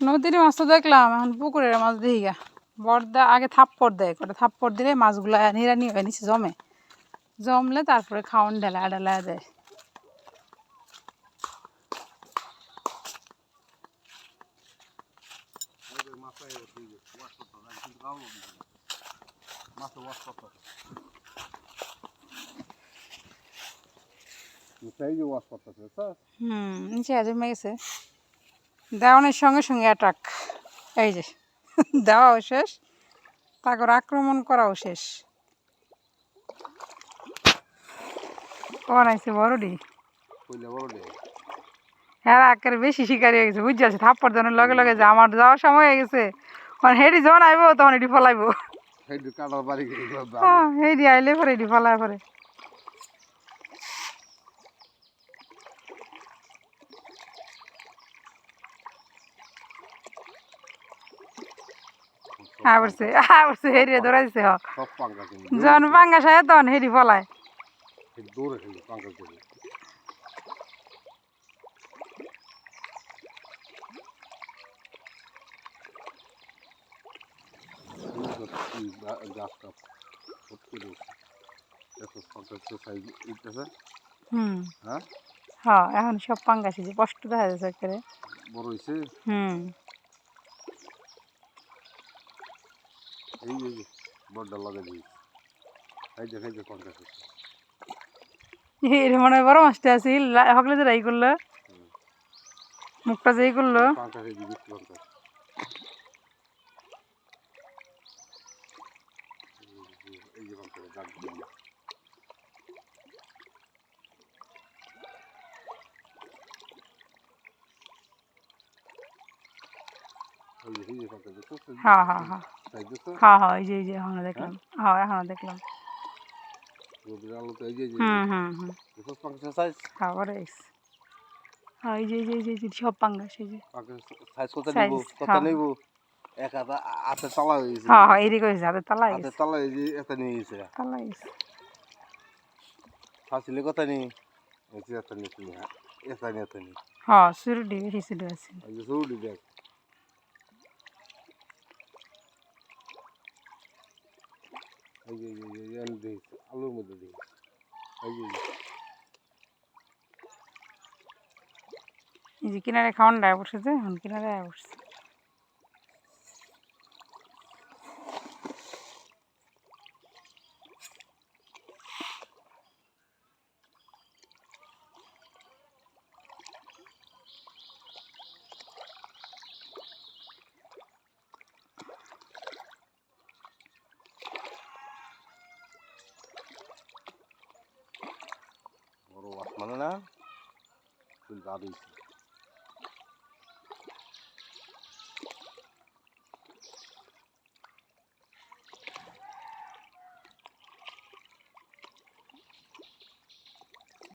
নদীর মাছ তো দেখলাম এখন পুকুরের মাছ দেখি গা। বড়দা আগে থাপ্পড় দেয় করে থাপ্পড় দিলে মাছগুলো নিরানি হয়ে নিচে জমে। জমলে তারপরে খাওয়ান ঢেলা ঢেলা দেয়। হুম নিচে জমে গেছে। দেওয়ানের সঙ্গে সঙ্গে অ্যাটাক এই যে দেওয়াও শেষ তারপর আক্রমণ করাও শেষ। কখন বড়ডি। হ্যাঁ একেবারে বেশি শিকারি হয়ে গেছে পারছি থাপ্পড় দেওয়ানোর লগে লগে যে আমার যাওয়ার সময় হয়ে গেছে। মানে হেডি যখন আইব তখন এটি ফলাইব। হ্যাঁ হেডি আইলে পরে এটি ফলাই পরে। আবরছে আবরছে দৌড়াইছে হ। যখন পাঙ্গা সায় তখন হেডি ফলায় হ্যাঁ? হ্যাঁ এখন সব পাঙ্গা সিজে কষ্ট দেখা যাচ্ছে হুম। এই যে বড়টা লাগে দিয়েছি এই যে এই যে পাঙ্কা এর মনে বড় মাছটা আছে হকলে যে রাই করল মুখটা যেই করল এই যে পাঙ্কা গাছ দিয়ে এই যে এই যে পাঙ্কা দেখছ হ্যাঁ হ্যাঁ হ্যাঁ হ্যাঁ হ্যাঁ এই যে এই যে এখনও দেখলাম হ্যাঁ এখনও দেখলাম হুম হুম হুম হ্যাঁ বড় হয়েছে হ্যাঁ এই যে এই যে এই যে, সব পাঙ্গা সেই যে সাইজ কত Size, কত হ্যাঁ। এক হাতে হাতে তালা হয়ে গেছে হ্যাঁ হ্যাঁ এদিকে হয়েছে হাতে তালা তালা নিয়ে গেছে তালা গেছে ফাঁসিলে কথা নেই এত নিয়ে এত নিয়ে হ্যাঁ সুরডি বেশি আছে দেখ আলুর মধ্যে যে। কিনারে খাওয়ান ডায় বসেছে এখন কিনারে বসছে মানে না তুই বাদ দিয়েছি